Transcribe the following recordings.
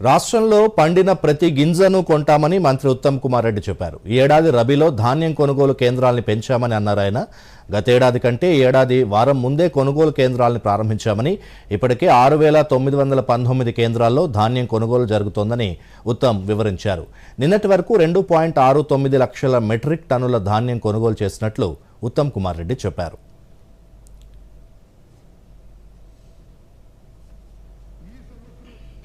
రాష్ట్రంలో పండిన ప్రతి గింజను కొంటామని మంత్రి ఉత్తమ్ కుమార్ రెడ్డి చెప్పారు. ఈ ఏడాది రబీలో ధాన్యం కొనుగోలు కేంద్రాల్ని పెంచామని అన్నారు ఆయన. గతేడాది కంటే ఈ ఏడాది వారం ముందే కొనుగోలు కేంద్రాలను ప్రారంభించామని ఇప్పటికే ఆరు వేల తొమ్మిది వందల పంతొమ్మిది కేంద్రాల్లో ధాన్యం కొనుగోలు జరుగుతోందని ఉత్తమ్ వివరించారు. నిన్నటి వరకు రెండు పాయింట్ ఆరు తొమ్మిది లక్షల మెట్రిక్ టన్నుల ధాన్యం కొనుగోలు చేసినట్లు ఉత్తమ్ కుమార్ రెడ్డి చెప్పారు.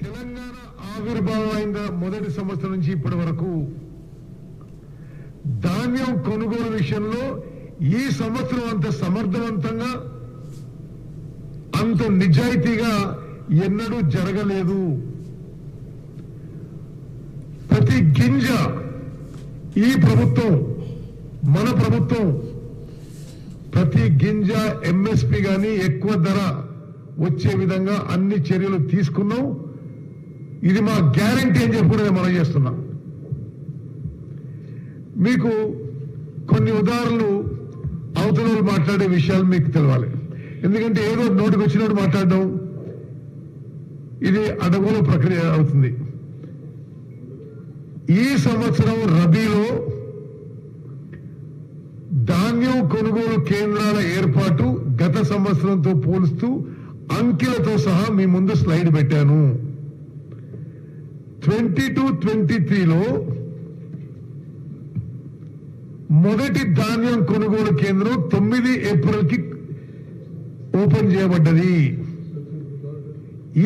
తెలంగాణ ఆవిర్భావం అయిన మొదటి సంవత్సరం నుంచి ఇప్పటి వరకు? ధాన్యం కొనుగోలు విషయంలో ఈ సంవత్సరం అంత సమర్థవంతంగా అంత నిజాయితీగా ఎన్నడూ జరగలేదు. ప్రతి గింజ ఈ ప్రభుత్వం మన ప్రభుత్వం ప్రతి గింజ ఎంఎస్పి గాని ఎక్కువ ధర వచ్చే విధంగా అన్ని చర్యలు తీసుకున్నాం. ఇది మా గ్యారంటీ అని చెప్పి కూడా మనం చేస్తున్నాం. మీకు కొన్ని ఉదాహరణలు అవతల మాట్లాడే విషయాలు మీకు తెలవాలి. ఎందుకంటే ఏదో నోటికి వచ్చినట్టు మాట్లాడడం ఇది అడవుల ప్రక్రియ అవుతుంది. ఈ సంవత్సరం రబీలో ధాన్యం కొనుగోలు కేంద్రాల ఏర్పాటు గత సంవత్సరంతో పోలుస్తూ అంకెలతో సహా మీ ముందు స్లైడ్ పెట్టాను. ట్వంటీ టూ ట్వంటీ త్రీలో మొదటి ధాన్యం కొనుగోలు కేంద్రం తొమ్మిది ఏప్రిల్కి ఓపెన్ చేయబడ్డది.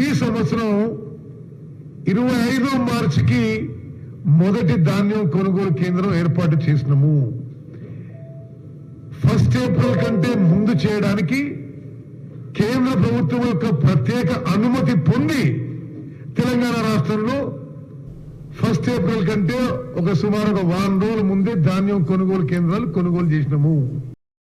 ఈ సంవత్సరం ఇరవై ఐదో మార్చికి మొదటి ధాన్యం కొనుగోలు కేంద్రం ఏర్పాటు చేసినాము. ఫస్ట్ ఏప్రిల్ కంటే ముందు చేయడానికి కేంద్ర ప్రభుత్వం యొక్క ప్రత్యేక అనుమతి పొంది తెలంగాణ రాష్ట్రంలో ఫస్ట్ ఏప్రిల్ కంటే ఒక సుమారు ఒక వారం రోజుల ముందే ధాన్యం కొనుగోలు కేంద్రాలు కొనుగోలు చేసినాము.